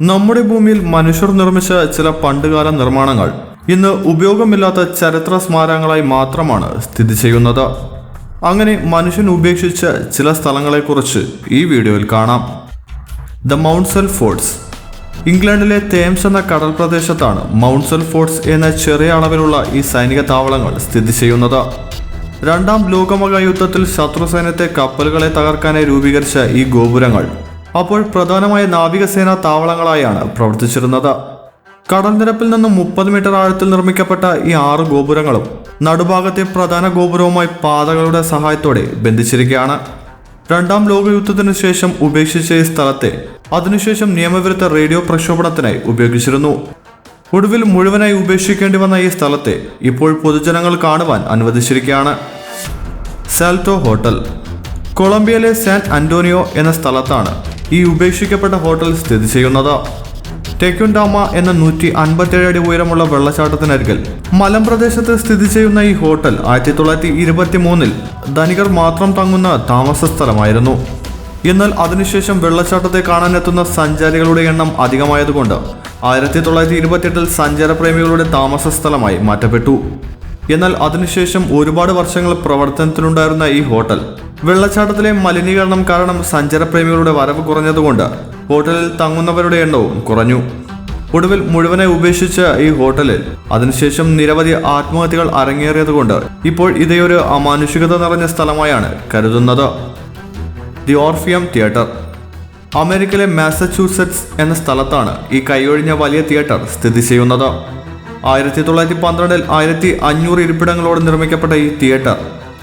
നമ്മുടെ ഭൂമിയിൽ മനുഷ്യർ നിർമ്മിച്ച ചില പണ്ടുകാല നിർമ്മാണങ്ങൾ. ഇന്ന് ഉപയോഗമില്ലാത്ത ചരിത്ര സ്മാരകങ്ങളായി മാത്രമാണ് സ്ഥിതി ചെയ്യുന്നത്. അങ്ങനെ മനുഷ്യൻ ഉപേക്ഷിച്ച ചില സ്ഥലങ്ങളെക്കുറിച്ച് ഈ വീഡിയോയിൽ കാണാം. ദ മൗണ്ട്സൽ ഫോർട്സ് ഇംഗ്ലണ്ടിലെ തേംസ് എന്ന കടൽ പ്രദേശത്താണ് മൗണ്ട്സൽ ഫോർട്സ് എന്ന ചെറിയ അളവിലുള്ള ഈ സൈനിക താവളങ്ങൾ സ്ഥിതി ചെയ്യുന്നത്. രണ്ടാം ലോകമഹായുദ്ധത്തിൽ ശത്രു സൈന്യത്തെ കപ്പലുകളെ തകർക്കാനായി രൂപീകരിച്ച ഈ ഗോപുരങ്ങൾ അപ്പോൾ പ്രധാനമായ നാവികസേനാ താവളങ്ങളായാണ് പ്രവർത്തിച്ചിരുന്നത്. കടൽനിരപ്പിൽ നിന്നും മുപ്പത് മീറ്റർ ആഴത്തിൽ നിർമ്മിക്കപ്പെട്ട ഈ ആറ് ഗോപുരങ്ങളും നടുഭാഗത്തെ പ്രധാന ഗോപുരവുമായി പാതകളുടെ സഹായത്തോടെ ബന്ധിച്ചിരിക്കുകയാണ്. രണ്ടാം ലോകയുദ്ധത്തിനു ശേഷം ഉപേക്ഷിച്ച ഈ സ്ഥലത്തെ അതിനുശേഷം നിയമവിരുദ്ധ റേഡിയോ പ്രക്ഷോഭണത്തിനായി ഉപയോഗിച്ചിരുന്നു. ഒടുവിൽ മുഴുവനായി ഉപേക്ഷിക്കേണ്ടി വന്ന ഈ സ്ഥലത്തെ ഇപ്പോൾ പൊതുജനങ്ങൾ കാണുവാൻ അനുവദിച്ചിരിക്കുകയാണ്. Salto hotel. കൊളംബിയയിലെ സാൻ അന്റോണിയോ എന്ന സ്ഥലത്താണ് ഈ ഉപേക്ഷിക്കപ്പെട്ട ഹോട്ടൽ സ്ഥിതി ചെയ്യുന്നത്. ടെക്യുൻഡാമ എന്ന നൂറ്റി അൻപത്തേഴ് അടി ഉയരമുള്ള വെള്ളച്ചാട്ടത്തിനരികിൽ മലമ്പ്രദേശത്ത് സ്ഥിതി ചെയ്യുന്ന ഈ ഹോട്ടൽ ആയിരത്തി തൊള്ളായിരത്തി ഇരുപത്തി മൂന്നിൽ ധനികർ മാത്രം തങ്ങുന്ന താമസ സ്ഥലമായിരുന്നു. എന്നാൽ അതിനുശേഷം വെള്ളച്ചാട്ടത്തെ കാണാനെത്തുന്ന സഞ്ചാരികളുടെ എണ്ണം അധികമായതുകൊണ്ട് ആയിരത്തി തൊള്ളായിരത്തി ഇരുപത്തിയെട്ടിൽ സഞ്ചാരപ്രേമികളുടെ താമസ സ്ഥലമായി മാറ്റപ്പെട്ടു. എന്നാൽ അതിനുശേഷം ഒരുപാട് വർഷങ്ങൾ പ്രവർത്തനത്തിലുണ്ടായിരുന്ന ഈ ഹോട്ടൽ വെള്ളച്ചാട്ടത്തിലെ മലിനീകരണം കാരണം സഞ്ചാരപ്രേമികളുടെ വരവ് കുറഞ്ഞതുകൊണ്ട് ഹോട്ടലിൽ തങ്ങുന്നവരുടെ എണ്ണവും കുറഞ്ഞു. ഒടുവിൽ മുഴുവനെ ഉപേക്ഷിച്ച ഈ ഹോട്ടലിൽ അതിനുശേഷം നിരവധി ആത്മഹത്യകൾ അരങ്ങേറിയതുകൊണ്ട് ഇപ്പോൾ ഇതേയൊരു അമാനുഷികത നിറഞ്ഞ സ്ഥലമായാണ് കരുതുന്നത്. The Orpheum theatre. അമേരിക്കയിലെ മാസച്യൂസെറ്റ്സ് എന്ന സ്ഥലത്താണ് ഈ കൈയൊഴിഞ്ഞ വലിയ തിയേറ്റർ സ്ഥിതി ചെയ്യുന്നത്. ആയിരത്തി തൊള്ളായിരത്തി പന്ത്രണ്ടിൽ ആയിരത്തി അഞ്ഞൂറ് ഇരിപ്പിടങ്ങളോട് നിർമ്മിക്കപ്പെട്ട ഈ തിയേറ്റർ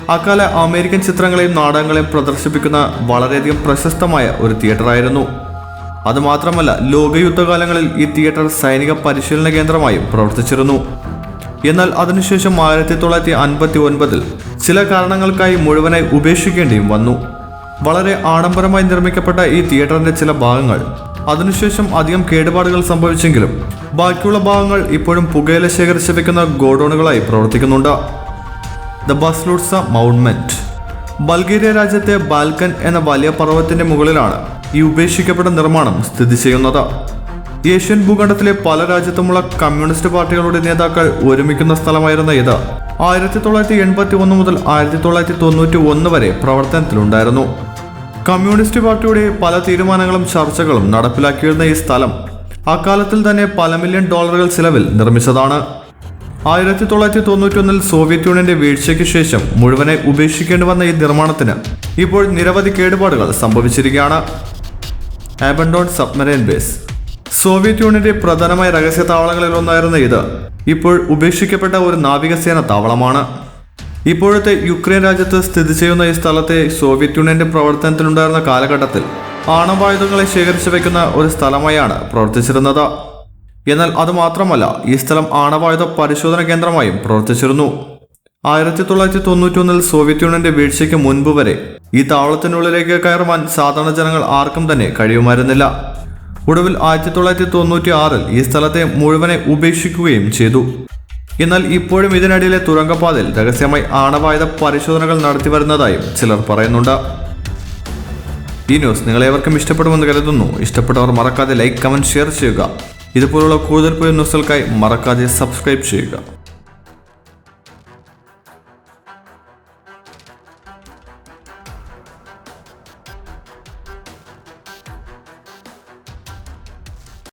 അക്കാല അമേരിക്കൻ ചിത്രങ്ങളെയും നാടകങ്ങളെയും പ്രദർശിപ്പിക്കുന്ന വളരെയധികം പ്രശസ്തമായ ഒരു തിയേറ്ററായിരുന്നു. അതുമാത്രമല്ല ലോകയുദ്ധകാലങ്ങളിൽ ഈ തിയേറ്റർ സൈനിക പരിശീലന കേന്ദ്രമായും പ്രവർത്തിച്ചിരുന്നു. എന്നാൽ അതിനുശേഷം ആയിരത്തി തൊള്ളായിരത്തി അൻപത്തി ഒൻപതിൽ ചില കാരണങ്ങൾക്കായി മുഴുവനായി ഉപേക്ഷിക്കേണ്ടിയും വന്നു. വളരെ ആഡംബരമായി നിർമ്മിക്കപ്പെട്ട ഈ തിയേറ്ററിന്റെ ചില ഭാഗങ്ങൾ അതിനുശേഷം അധികം കേടുപാടുകൾ സംഭവിച്ചെങ്കിലും ബാക്കിയുള്ള ഭാഗങ്ങൾ ഇപ്പോഴും പുകയില ശേഖരിച്ച് വെക്കുന്ന ഗോഡൌണുകളായി പ്രവർത്തിക്കുന്നുണ്ട്. ദ ബസ്ലൂട്സ മൗൺമെന്റ് ബൾഗേറിയ രാജ്യത്തെ ബാൽക്കൻ എന്ന വലിയ പർവതത്തിന്റെ മുകളിലാണ് ഈ ഉപേക്ഷിക്കപ്പെട്ട നിർമ്മാണം സ്ഥിതി ചെയ്യുന്നത്. ഏഷ്യൻ ഭൂഖണ്ഡത്തിലെ പല രാജ്യത്തുമുള്ള കമ്മ്യൂണിസ്റ്റ് പാർട്ടികളുടെ നേതാക്കൾ ഒരുമിക്കുന്ന സ്ഥലമായിരുന്ന ഇത് ആയിരത്തി തൊള്ളായിരത്തി എൺപത്തി ഒന്ന് മുതൽ ആയിരത്തി തൊള്ളായിരത്തി തൊണ്ണൂറ്റി ഒന്ന് വരെ പ്രവർത്തനത്തിലുണ്ടായിരുന്നു. കമ്മ്യൂണിസ്റ്റ് പാർട്ടിയുടെ പല തീരുമാനങ്ങളും ചർച്ചകളും നടപ്പിലാക്കിയിരുന്ന ഈ സ്ഥലം അക്കാലത്തിൽ തന്നെ പല മില്യൺ ഡോളറുകൾ ചിലവിൽ നിർമ്മിച്ചതാണ്. ആയിരത്തി തൊള്ളായിരത്തി തൊണ്ണൂറ്റൊന്നിൽ സോവിയറ്റ് യൂണിയന്റെ വീഴ്ചയ്ക്ക് ശേഷം മുഴുവനെ ഉപേക്ഷിക്കേണ്ടി വന്ന ഈ നിർമ്മാണത്തിന് ഇപ്പോൾ നിരവധി കേടുപാടുകൾ സംഭവിച്ചിരിക്കുകയാണ്. ആബൻഡോൺ സബ്മറൈൻ ബേസ് സോവിയറ്റ് യൂണിയന്റെ പ്രധാനമായ രഹസ്യ താവളങ്ങളിൽ ഒന്നായിരുന്ന ഇത് ഇപ്പോൾ ഉപേക്ഷിക്കപ്പെട്ട ഒരു നാവികസേന താവളമാണ്. ഇപ്പോഴത്തെ യുക്രൈൻ രാജ്യത്ത് സ്ഥിതി ചെയ്യുന്ന ഈ സ്ഥലത്തെ സോവിയറ്റ് യൂണിയന്റെ പ്രവർത്തനത്തിലുണ്ടായിരുന്ന കാലഘട്ടത്തിൽ ആണവായുധങ്ങളെ ശേഖരിച്ചു വയ്ക്കുന്ന ഒരു സ്ഥലമായാണ് പ്രവർത്തിച്ചിരുന്നത്. എന്നാൽ അതുമാത്രമല്ല ഈ സ്ഥലം ആണവായുധ പരിശോധന കേന്ദ്രമായും പ്രവർത്തിച്ചിരുന്നു. ആയിരത്തി തൊള്ളായിരത്തി തൊണ്ണൂറ്റൊന്നിൽ സോവിയറ്റ് യൂണിയന്റെ വീഴ്ചയ്ക്ക് മുൻപ് വരെ ഈ താവളത്തിനുള്ളിലേക്ക് കയറുവാൻ സാധാരണ ജനങ്ങൾ ആർക്കും തന്നെ കഴിയുമായിരുന്നില്ല. ഒടുവിൽ ആയിരത്തി തൊള്ളായിരത്തി തൊണ്ണൂറ്റി ആറിൽ ഈ സ്ഥലത്തെ മുഴുവനെ ഉപേക്ഷിക്കുകയും ചെയ്തു. എന്നാൽ ഇപ്പോഴും ഇതിനിടയിലെ തുരങ്കപാതയിൽ രഹസ്യമായി ആണവായുധ പരിശോധനകൾ നടത്തി വരുന്നതായും ചിലർ പറയുന്നുണ്ട്. ഈ ന്യൂസ് നിങ്ങളേവർക്കും ഇഷ്ടപ്പെടുമെന്ന് കരുതുന്നു. ഇഷ്ടപ്പെട്ടവർ മറക്കാതെ ലൈക്ക് കമന്റ് ഷെയർ ചെയ്യുക. ഇതുപോലുള്ള കൂടുതൽ പുതിയ ന്യൂസുകൾക്കായി മറക്കാതെ സബ്സ്ക്രൈബ് ചെയ്യുക.